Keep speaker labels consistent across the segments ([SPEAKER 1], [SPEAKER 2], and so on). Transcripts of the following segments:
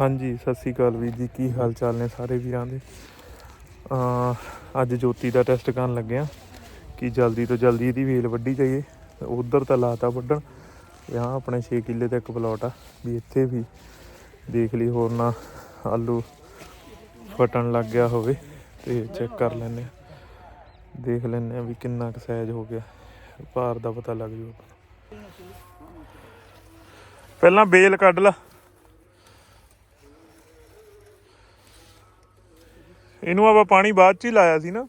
[SPEAKER 1] ਹਾਂਜੀ, ਸਤਿ ਸ੍ਰੀ ਅਕਾਲ ਵੀਰ ਜੀ। ਕੀ ਹਾਲ ਚਾਲ ਨੇ ਸਾਰੇ ਵੀਰਾਂ ਦੇ? ਅੱਜ ਜੋਤੀ ਦਾ ਟੈਸਟ ਕਰਨ ਲੱਗੇ ਆ ਕਿ ਜਲਦੀ ਤੋਂ ਜਲਦੀ ਇਹਦੀ ਵੇਲ ਵੱਢੀ ਜਾਈਏ। ਉਧਰ ਤਾਂ ਲਾਤਾ ਵੱਢਣ। ਯਹਾਂ ਆਪਣੇ 6 ਕਿੱਲੇ ਦਾ ਇੱਕ ਪਲਾਟ ਆ ਵੀ ਇੱਥੇ ਵੀ ਦੇਖ ਲਈ ਹੋਰ ਨਾ ਆਲੂ ਫਟਣ ਲੱਗ ਗਿਆ ਹੋਵੇ ਤੇ ਚੈੱਕ ਕਰ ਲੈਨੇ ਆ ਦੇਖ ਲੈਨੇ ਆ ਵੀ ਕਿੰਨਾ ਕੁ ਸਾਈਜ਼ ਹੋ ਗਿਆ। ਭਾਰ ਦਾ ਪਤਾ ਲੱਗ ਜੂ ਪਹਿਲਾਂ ਬੇਲ ਕੱਢ ਲਾ। ਇਹਨੂੰ ਆਪਾਂ ਪਾਣੀ ਬਾਅਦ ਚ ਹੀ ਲਾਇਆ ਸੀ ਨਾ।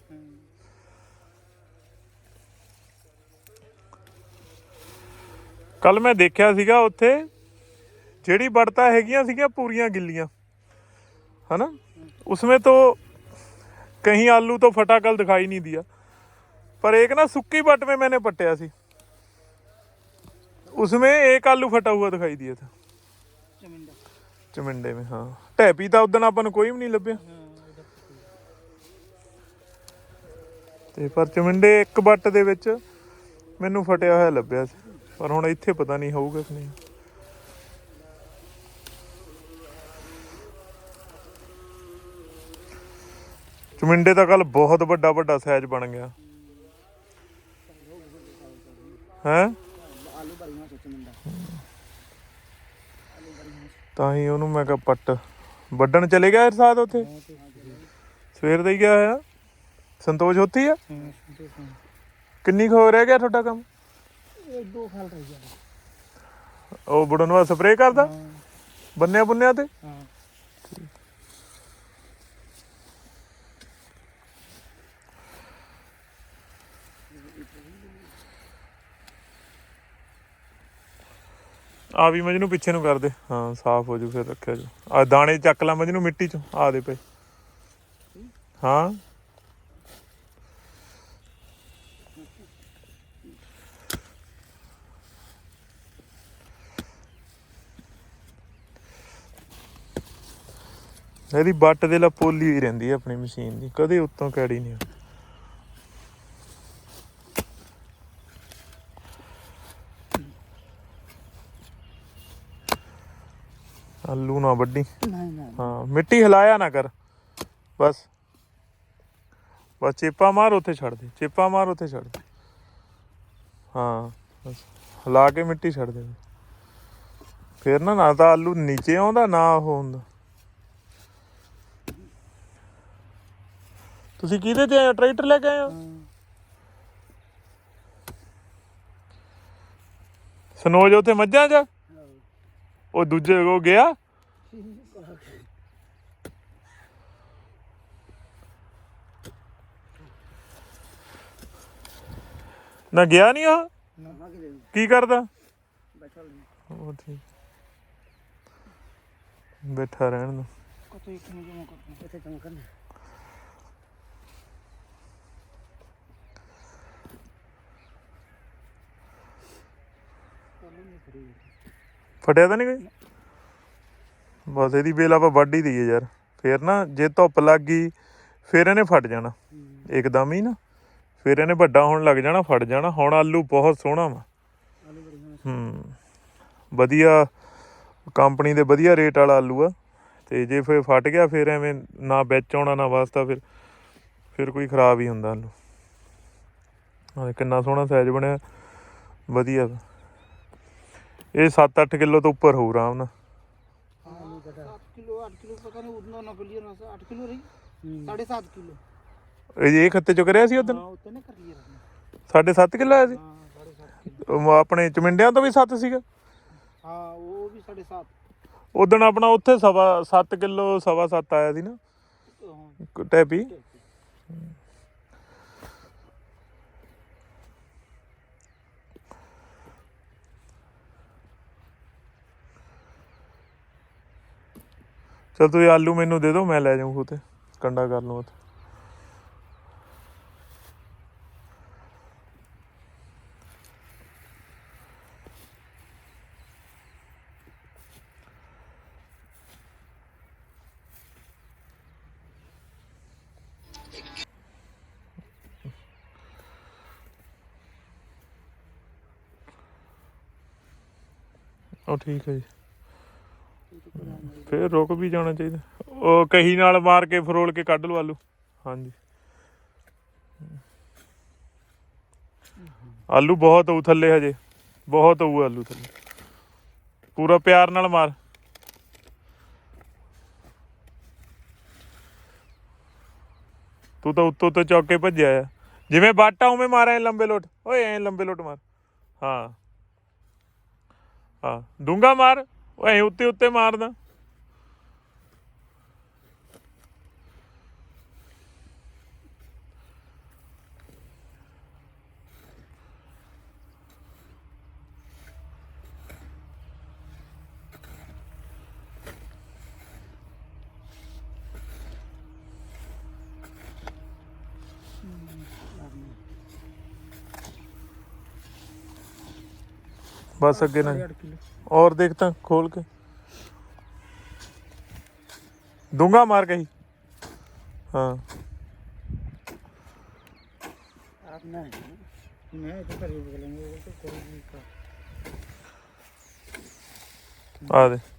[SPEAKER 1] ਕੱਲ ਮੈਂ ਦੇਖਿਆ ਸੀਗਾ ਉੱਥੇ ਜਿਹੜੀ ਬੜਤਾ ਹੈਗੀਆਂ ਸੀਗੀਆਂ ਪੂਰੀਆਂ ਗਿੱਲੀਆਂ ਹਨਾ? ਉਸਮੇ ਤੋਂ ਕਹੀਂ ਆਲੂ ਤੋਂ ਫਟਾਕਲ ਦਿਖਾਈ ਨਹੀਂ ਦਿਆ। पर एक ना सुक्की बट में मैंने पटया सी उसमें ਫਟਾ ਹੋਇਆ ਦਿਖਾਈ हुआ दिखाई दिया था चमिंडे में हाँ टैपी था उदन अपन कोई भी नहीं लभ्या ਤੇ ਪਰ ਚਮਿੰਡੇ ਇੱਕ ਬੱਟ ਦੇ ਵਿੱਚ ਮੈਨੂੰ ਫਟਿਆ ਹੋਇਆ ਲੱਭਿਆ ਸੀ। ਪਰ ਹੁਣ ਇੱਥੇ ਪਤਾ ਨਹੀਂ ਹੋਊਗਾ ਕਿ ਨਹੀਂ। ਚਮਿੰਡੇ ਦਾ ਕੱਲ ਬਹੁਤ ਵੱਡਾ ਵੱਡਾ ਸਾਈਜ਼ ਬਣ ਗਿਆ। ਹੈ? ਤਾਂ ਹੀ ਉਹਨੂੰ ਮੈਂ ਕਿਹਾ, ਪੱਟ। ਵੱਢਣ ਚਲੇ ਗਿਆ ਇਰਸਾਦ ਉੱਥੇ? ਸਵੇਰ ਦਾ ਹੀ ਗਿਆ ਹੋਇਆ? ਸੰਤੋਸ਼ ਉੱਥੇ ਹੀ ਆ ਕਿੰਨੀ ਹੋ ਰਹਿ ਗਿਆ ਤੁਹਾਡਾ ਕੰਮ?
[SPEAKER 2] ਇਹ ਦੋ ਖਾਲ ਰਹਿ ਗਿਆ।
[SPEAKER 1] ਉਹ ਬੁੜਨ ਵਾ ਸਪਰੇਅ ਕਰਦਾ? ਬੰਨਿਆ ਬੁੰਨਿਆ ਤੇ?
[SPEAKER 2] ਹਾਂ।
[SPEAKER 1] ਆ ਵੀ ਮਜਨੂੰ ਪਿੱਛੇ ਨੂੰ ਕਰ ਦੇ। ਹਾਂ ਸਾਫ਼ ਹੋ ਜੂ ਫਿਰ ਰੱਖਿਆ ਜੂ। ਆ ਦਾਣੇ ਚੱਕ ਲਾ ਮਜਨੂੰ ਮਿੱਟੀ ਚੋਂ। ਆ ਦੇ ਪਏ। ਹਾਂ। ਇਹਦੀ ਬੱਟ ਦੇ ਲਾ ਪੋਲੀ ਹੀ ਰਹਿੰਦੀ ਹੈ ਆਪਣੀ ਮਸ਼ੀਨ ਦੀ ਕਦੇ ਉੱਤੋਂ ਕੈੜੀ ਨਹੀਂ ਹੋਈ। ਆਲੂ ਨਾ
[SPEAKER 2] ਨਹੀਂ ਨਹੀਂ
[SPEAKER 1] ਹਾਂ ਮਿੱਟੀ ਹਿਲਾਇਆ ਨਾ ਕਰ। ਬਸ। ਬਸ ਚੇਪਾ ਮਾਰ ਉੱਥੇ ਛੱਡ ਦੇ। ਚੇਪਾ ਮਾਰ ਉੱਥੇ ਛੱਡ ਦੇ। ਹਾਂ ਬਸ। ਹਿਲਾ ਕੇ ਮਿੱਟੀ ਛੱਡ ਦੇ। ਫੇਰ ਨਾ ਨਾ ਤਾਂ ਆਲੂ ਨੀਚੇ ਆਉਂਦਾ ਨਾ ਉਹ ਹੁੰਦਾ। ਤੁਸੀਂ ਕਿਹਦੇ ਤੇ ਆਏ ਹੋ? ਟਰੈਕਟਰ ਲੈ ਕੇ ਆਏ ਹੋ? ਸਨੋਜ ਉੱਥੇ ਮੱਝਾਂ 'ਚ ਉਹ ਦੂਜੇ ਉਹ ਗਿਆ। ਨਾ ਗਿਆ ਨਹੀਂ ਉਹ?
[SPEAKER 2] ਨਾ ਕਿ
[SPEAKER 1] ਕੀ ਕਰਦਾ?
[SPEAKER 2] ਬੈਠਾ ਲੈ
[SPEAKER 1] ਉਹ ਠੀਕ ਬੈਠਾ ਰਹਿਣ ਨੂੰ
[SPEAKER 2] ਕੋ ਇੱਕ ਨੂੰ ਜਮਾ ਕਰ ਇੱਥੇ ਜਮਾ ਕਰਨਾ।
[SPEAKER 1] ਫਟਿਆ ਤਾਂ ਨਹੀਂ ਕੋਈ? ਬਸ ਇਹਦੀ ਬੇਲ ਆਪਾਂ ਵੱਢ ਹੀ ਦਈਏ ਯਾਰ। ਫੇਰ ਨਾ ਜੇ ਧੁੱਪ ਲੱਗ ਗਈ, ਫੇਰ ਇਹਨੇ ਫਟ ਜਾਣਾ। ਇੱਕਦਮ ਹੀ ਨਾ। ਫੇਰ ਇਹਨੇ ਵੱਡਾ ਹੋਣ ਲੱਗ ਜਾਣਾ, ਫਟ ਜਾਣਾ। ਹੁਣ ਆਲੂ ਬਹੁਤ ਸੋਹਣਾ ਵਾ। ਹੂੰ। ਵਧੀਆ ਕੰਪਨੀ ਦੇ ਵਧੀਆ ਰੇਟ ਵਾਲਾ ਆਲੂ ਆ। ਤੇ ਜੇ ਫੇਰ ਫਟ ਗਿਆ, ਫਿਰ ਐਵੇਂ ਨਾ ਵਿੱਚ ਆਉਣਾ, ਨਾ ਵਾਸਤਾ, ਫਿਰ ਫਿਰ ਕੋਈ ਖਰਾਬ ਹੀ ਹੁੰਦਾ ਆਲੂ। ਆਹ ਕਿੰਨਾ ਸੋਹਣਾ ਸਾਈਜ਼ ਬਣਿਆ। ਵਧੀਆ ਵਾ। ਇਹ 7-8 ਕਿਲੋ ਤੋਂ ਉੱਪਰ ਹੋਊ ਆਰਾਮ ਨਾਲ
[SPEAKER 2] आलू कटा सात किलो आठ किलो पता नहीं उतना ना कर लिया ना आठ किलो रही साढ़े सात किलो
[SPEAKER 1] ਇਹ ਇਹ ਖੱਤੇ ਚੋਂ ਕਰਿਆ ਸੀ ਉਦੋਂ
[SPEAKER 2] हाँ उतने कर लिया रखना
[SPEAKER 1] 7.5 ਕਿਲੋ ਆਇਆ ਸੀ
[SPEAKER 2] हाँ साढ़े सात किलो
[SPEAKER 1] ਉਹ ਆਪਣੇ ਚਮਿੰਡਿਆਂ ਤੋਂ ਵੀ 7 ਸੀਗਾ
[SPEAKER 2] हाँ वो भी साढ़े सात
[SPEAKER 1] ਉਦੋਂ ਆਪਣਾ ਉੱਥੇ ਸਵਾ 7 ਕਿਲੋ ਸਵਾ 7 ਆਇਆ ਸੀ ਨਾ
[SPEAKER 2] तो हाँ
[SPEAKER 1] ਟੈਪੀ ਚਲ ਤੁਸੀਂ ਆਲੂ ਮੈਨੂੰ ਦੇ ਦਿਓ, ਮੈਂ ਲੈ ਜਾਊਂ ਉਤੇ ਕੰਡਾ ਕਰ ਲਵਾਂ ਉੱਥੇ। ਉਹ ਠੀਕ ਹੈ ਜੀ। ਫੇਰ ਰੁਕ ਵੀ ਜਾਣਾ ਚਾਹੀਦਾ। ਉਹ ਕਹੀ ਨਾਲ ਮਾਰ ਕੇ ਫਰੋਲ ਕੇ ਕੱਢ ਲਓ ਆਲੂ। ਹਾਂਜੀ। ਆਲੂ ਬਹੁਤ ਹੋਊ ਥੱਲੇ ਹਜੇ। ਬਹੁਤ ਹੋਊ ਆਲੂ ਥੱਲੇ। ਪੂਰਾ ਪਿਆਰ ਨਾਲ ਮਾਰ। ਤੂੰ ਤਾਂ ਉੱਤੋਂ ਤੋਂ ਚੌਕ ਕੇ ਭੱਜਿਆ ਆ। ਜਿਵੇਂ ਬਾਟਾ ਉਵੇਂ ਮਾਰ, ਐ ਲੰਬੇ ਲੋਟ। ਓਏ, ਐ ਲੰਬੇ ਲੋਟ ਮਾਰ। ਹਾਂ। ਹਾਂ। ਡੂੰਗਾ ਮਾਰ। ਓਏ ਉੱਤੇ ਉੱਤੇ ਮਾਰਦਾ बस
[SPEAKER 2] अगे ना।
[SPEAKER 1] और देखता खोल के। दूँगा मार के ही।
[SPEAKER 2] हाँ
[SPEAKER 1] आ दे।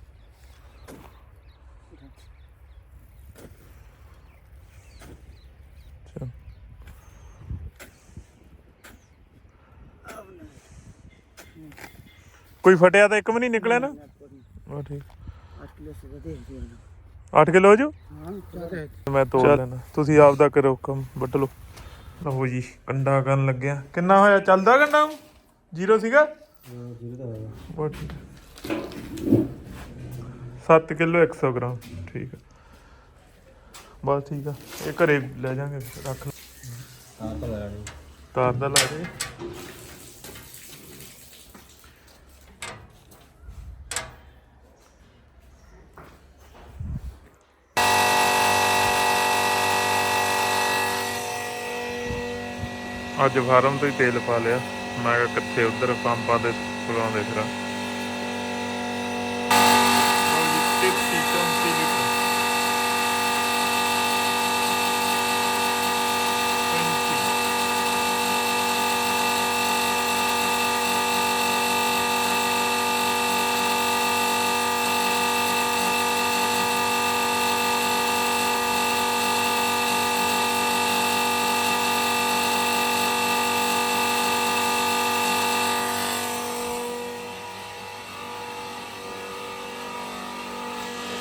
[SPEAKER 1] ਕੋਈ ਫਟਿਆ ਤਾਂ ਇੱਕ ਵੀ ਨਹੀਂ ਨਿਕਲਿਆ ਨਾ? ਉਹ ਠੀਕ। 8 ਕਿਲੋ ਸੁਬਾ
[SPEAKER 2] ਦੇ ਜੂ ਹਾਂ
[SPEAKER 1] ਮੈਂ ਤੋੜ ਲੈਣਾ ਤੁਸੀਂ ਆਪ ਦਾ ਕਰੋ ਕੰਮ ਵੱਢ ਲਓ। ਲਓ ਜੀ ਕੰਡਾ ਕਰਨ ਲੱਗਿਆ। ਕਿੰਨਾ ਹੋਇਆ? ਚੱਲਦਾ ਕੰਡਾ ਜ਼ੀਰੋ ਸੀਗਾ? ਜ਼ੀਰੋ ਤਾਂ ਬਹੁਤ 7 ਕਿਲੋ 100 ਗ੍ਰਾਮ। ਠੀਕ ਹੈ ਬਸ ਠੀਕ ਆ। ਇਹ ਘਰੇ ਲੈ ਜਾਾਂਗੇ ਰੱਖ ਤਾਰ ਤਾਂ ਲੈ ਲੈਣੀ ਤਾਰ ਦਾ ਲਾ ਦੇ। ਅੱਜ ਫਾਰਮ ਤੋਂ ਹੀ ਤੇਲ ਪਾ ਲਿਆ। ਮੈਂ ਕਿਹਾ ਕਿੱਥੇ ਉਧਰ ਪੰਪਾਂ ਦੇ ਪਗਾਉਂਦੇ ਫਿਰਾਂ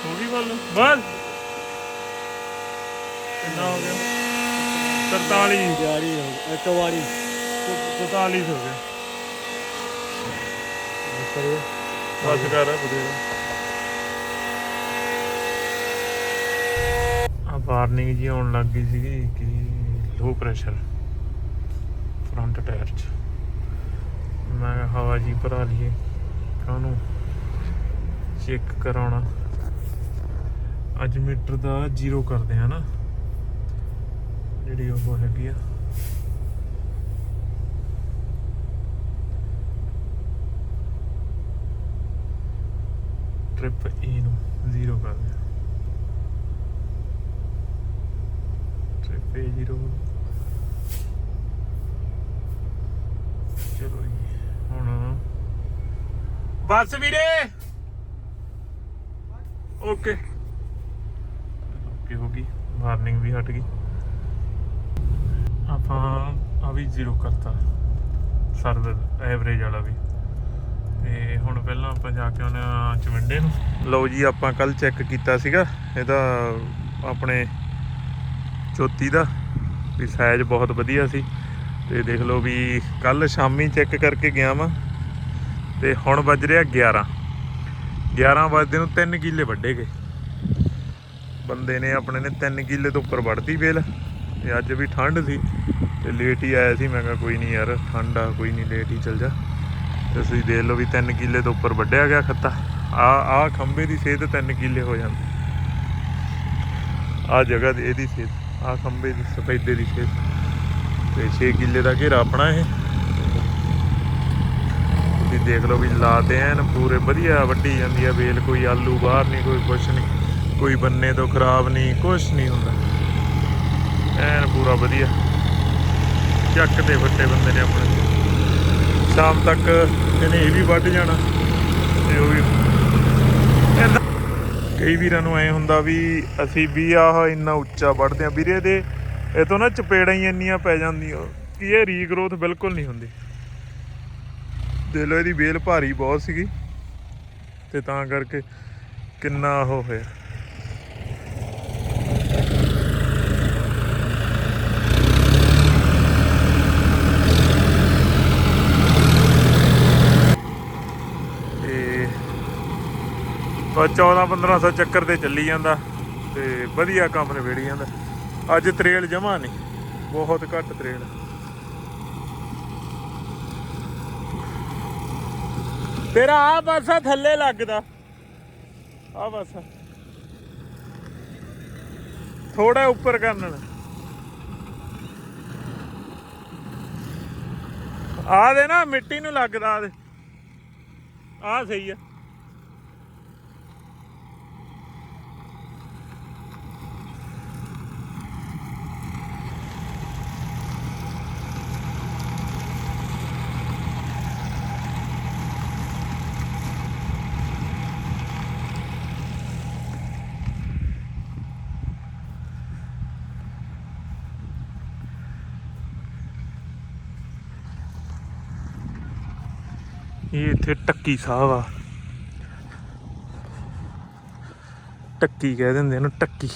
[SPEAKER 1] ਹੋ ਗਈ ਗੱਲ ਬਸ। ਕਿੰਨਾ ਹੋ ਗਿਆ? 47
[SPEAKER 2] ਜਾਰੀ ਹੋ ਗਿਆ
[SPEAKER 1] ਇੱਕ ਵਾਰੀ। 47 ਹੋ ਗਿਆ ਕਰੇ ਬਸ ਕਰ ਬਦੇਰਾ ਆ ਵਾਰਨਿੰਗ ਜੀ ਆਉਣ ਲੱਗ ਗਈ ਸੀਗੀ ਕਿ ਲੋ ਪ੍ਰੈਸ਼ਰ ਫਰੰਟ ਟਾਇਰ 'ਚ। ਮੈਂ ਹਵਾ ਜੀ ਭਰਾ ਲਈਏ ਕਾਹਨੂੰ ਚੈੱਕ ਕਰਾਉਣਾ। ਅੱਜ ਮੀਟਰ ਦਾ ਜ਼ੀਰੋ ਕਰਦੇ ਆ ਨਾ। ਜਿਹੜੀ ਉਹ ਹੈਗੀ ਆ। ਟ੍ਰਿਪ ਈ e ਨੂੰ ਜ਼ੀਰੋ ਕਰਦੇ ਆ। Trip A zero. ਚਲੋ ਜੀ, ਹੁਣ ਬਸ ਵੀਰੇ। ਓਕੇ। ਓਕੇ ਹੋ ਗਈ ਵਾਰਨਿੰਗ ਵੀ ਹਟ ਗਈ। ਆਪਾਂ ਆ ਵੀ ਜ਼ੀਰੋ ਕਰਤਾ ਸਰਵਰ ਐਵਰੇਜ ਵਾਲਾ ਵੀ। ਤੇ ਹੁਣ ਪਹਿਲਾਂ ਆਪਾਂ ਜਾ ਕੇ ਆਉਣੇ ਆ ਚਵਿੰਡੇ ਨੂੰ। ਲਓ ਜੀ, ਆਪਾਂ ਕੱਲ ਚੈੱਕ ਕੀਤਾ ਸੀਗਾ ਇਹਦਾ ਆਪਣੇ ਚੋਤੀ ਦਾ, ਵੀ ਸਾਈਜ਼ ਬਹੁਤ ਵਧੀਆ ਸੀ। ਤੇ ਦੇਖ ਲਓ ਵੀ ਕੱਲ ਸ਼ਾਮੀ ਚੈੱਕ ਕਰਕੇ ਗਿਆ ਵਾਂ, ਤੇ ਹੁਣ ਵੱਜ ਰਿਹਾ 11 11 ਵਜੇ ਨੂੰ 3 ਕਿੱਲੇ ਵੱਢੇ ਗਏ। ਬੰਦੇ ਨੇ ਆਪਣੇ ਨੇ 3 ਕਿੱਲੇ ਤੋਂ ਉੱਪਰ ਵੱਢਤੀ ਵੇਲ, ਤੇ ਅੱਜ ਵੀ ਠੰਡ ਸੀ, ਤੇ ਲੇਟ ਹੀ ਆਇਆ ਸੀ, ਮੈਂ ਕਿਹਾ ਕੋਈ ਨਹੀਂ ਯਾਰ, ਠੰਡ ਆ, ਕੋਈ ਨਹੀਂ ਲੇਟ ਹੀ ਚੱਲ ਜਾ। ਤੇ ਤੁਸੀਂ ਦੇਖ ਲਓ ਵੀ 3 ਕਿੱਲੇ ਤੋਂ ਉੱਪਰ ਵੱਢਿਆ ਗਿਆ ਖੱਤਾ। ਆ ਆ ਖੰਬੇ ਦੀ ਸੇਧ 3 ਕਿੱਲੇ ਹੋ ਜਾਂਦੀ। ਆ ਜਗ੍ਹਾ ਦੀ ਇਹਦੀ ਸੇਧ, ਆ ਖੰਬੇ ਦੀ, ਸਫੈਦੇ ਦੀ ਸੇਧ। ਤੇ 6 ਕਿੱਲੇ ਦਾ ਘੇਰਾ ਆਪਣਾ ਇਹ। ਤੁਸੀਂ ਦੇਖ ਲਓ ਵੀ ਲਾਤੇ ਐਨ, ਪੂਰੇ ਵਧੀਆ ਵੱਢੀ ਜਾਂਦੀ ਆ ਵੇਲ, ਕੋਈ ਆਲੂ ਬਾਹਰ ਨਹੀਂ, ਕੋਈ ਕੁਛ ਨਹੀਂ। ਕੋਈ ਬੰਨੇ ਤੋਂ ਖਰਾਬ ਨਹੀਂ, ਕੁਛ ਨਹੀਂ ਹੁੰਦਾ। ਐਨ ਪੂਰਾ ਵਧੀਆ। ਚੱਕ ਤੇ ਵੱਟੇ ਬੰਦੇ ਨੇ ਆਪਣੇ। ਸ਼ਾਮ ਤੱਕ ਇਹਨੇ ਇਹ ਵੀ ਵੱਢ ਜਾਣਾ। ਤੇ ਉਹ ਵੀ ਕਈ ਵੀਰਾਂ ਨੂੰ ਐ ਹੁੰਦਾ ਵੀ ਅਸੀਂ ਵੀ ਆਹ ਇੰਨਾ ਉੱਚਾ ਵੱਢਦੇ ਆ ਵੀਰੇ ਦੇ ਇਹ ਤੋਂ ਨਾ ਚਪੇੜਾਂ ਹੀ ਇੰਨੀਆਂ ਪੈ ਜਾਂਦੀਆਂ। ਕਿ ਇਹ ਰੀਗਰੋਥ ਬਿਲਕੁਲ ਨਹੀਂ ਹੁੰਦੀ। ਦੇ ਲੋ ਇਹਦੀ ਵੇਲ ਭਾਰੀ ਬਹੁਤ ਸੀਗੀ। ਤੇ ਤਾਂ ਕਰਕੇ ਕਿੰਨਾ ਉਹ ਹੋਇਆ ਤੇ ਬਸ 14 1500 ਚੱਕਰ ਤੇ ਚੱਲੀ ਜਾਂਦਾ ਤੇ ਵਧੀਆ ਕੰਮ ਨਿਬੇੜੀ ਜਾਂਦਾ। ਅੱਜ ਤਰੇਲ ਜਮਾ ਨਹੀਂ, ਬਹੁਤ ਘੱਟ ਤਰੇਲ। ਤੇਰਾ ਆ ਪਾਸਾ ਥੱਲੇ ਲੱਗਦਾ। ਆ ਪਾਸਾ ਥੋੜਾ ਉੱਪਰ ਕਰਨ। ਆ ਦੇ ਨਾ, ਮਿੱਟੀ ਨੂੰ ਲੱਗਦਾ ਆ ਦੇ। ਆ ਸਹੀ ਆ। ਇਹ ਇੱਥੇ ਟੱਕੀ ਸਾਹਿਬ ਆ। ਟੱਕੀ ਕਹਿ ਦਿੰਦੇ ਇਹਨੂੰ ਟੱਕੀ।